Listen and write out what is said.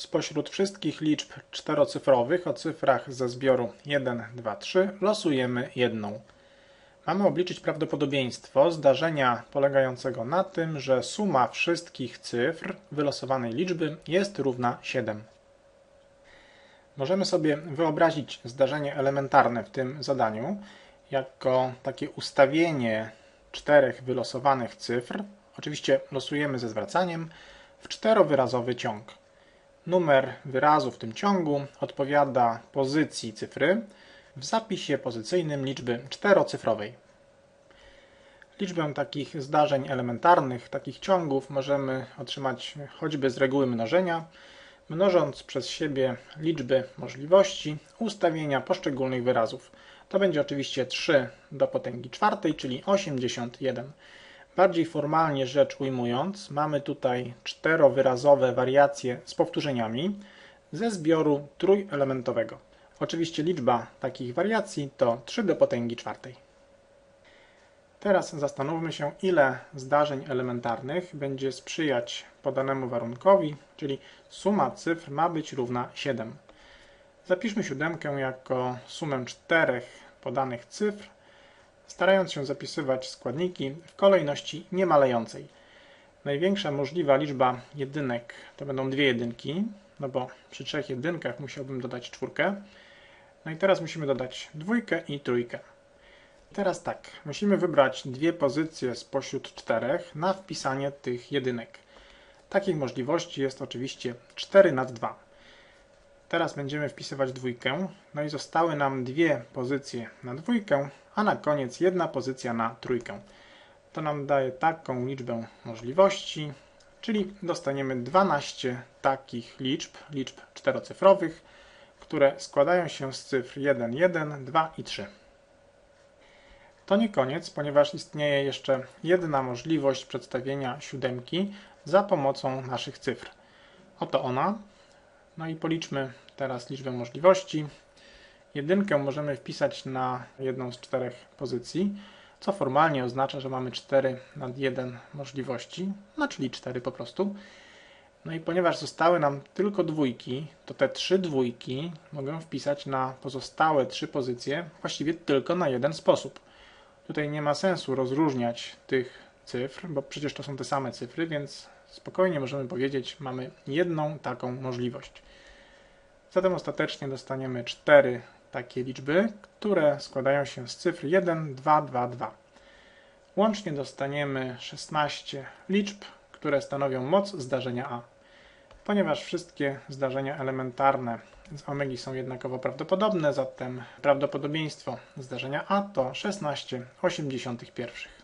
Spośród wszystkich liczb czterocyfrowych o cyfrach ze zbioru 1, 2, 3 losujemy jedną. Mamy obliczyć prawdopodobieństwo zdarzenia polegającego na tym, że suma wszystkich cyfr wylosowanej liczby jest równa 7. Możemy sobie wyobrazić zdarzenie elementarne w tym zadaniu jako takie ustawienie czterech wylosowanych cyfr. Oczywiście losujemy ze zwracaniem w czterowyrazowy ciąg. Numer wyrazu w tym ciągu odpowiada pozycji cyfry w zapisie pozycyjnym liczby czterocyfrowej. Liczbę takich zdarzeń elementarnych, takich ciągów możemy otrzymać choćby z reguły mnożenia, mnożąc przez siebie liczby możliwości ustawienia poszczególnych wyrazów. To będzie oczywiście 3 do potęgi czwartej, czyli 81. Bardziej formalnie rzecz ujmując, mamy tutaj czterowyrazowe wariacje z powtórzeniami ze zbioru trójelementowego. Oczywiście liczba takich wariacji to 3 do potęgi czwartej. Teraz zastanówmy się, ile zdarzeń elementarnych będzie sprzyjać podanemu warunkowi, czyli suma cyfr ma być równa 7. Zapiszmy siódemkę jako sumę czterech podanych cyfr, starając się zapisywać składniki w kolejności niemalejącej. Największa możliwa liczba jedynek to będą dwie jedynki, no bo przy trzech jedynkach musiałbym dodać czwórkę. No i teraz musimy dodać dwójkę i trójkę. Teraz tak, musimy wybrać dwie pozycje spośród czterech na wpisanie tych jedynek. Takich możliwości jest oczywiście 4 nad 2. Teraz będziemy wpisywać dwójkę, no i zostały nam dwie pozycje na dwójkę, a na koniec jedna pozycja na trójkę. To nam daje taką liczbę możliwości, czyli dostaniemy 12 takich liczb, liczb czterocyfrowych, które składają się z cyfr 1, 1, 2 i 3. To nie koniec, ponieważ istnieje jeszcze jedna możliwość przedstawienia siódemki za pomocą naszych cyfr. Oto ona. No i policzmy teraz liczbę możliwości. Jedynkę możemy wpisać na jedną z czterech pozycji, co formalnie oznacza, że mamy 4 nad 1 możliwości, no czyli 4 po prostu. No i ponieważ zostały nam tylko dwójki, to te trzy dwójki mogę wpisać na pozostałe trzy pozycje właściwie tylko na jeden sposób. Tutaj nie ma sensu rozróżniać tych cyfr, bo przecież to są te same cyfry, więc spokojnie możemy powiedzieć, mamy jedną taką możliwość. Zatem ostatecznie dostaniemy cztery takie liczby, które składają się z cyfr 1, 2, 2, 2. Łącznie dostaniemy 16 liczb, które stanowią moc zdarzenia A. Ponieważ wszystkie zdarzenia elementarne z omegi są jednakowo prawdopodobne, zatem prawdopodobieństwo zdarzenia A to 16,81.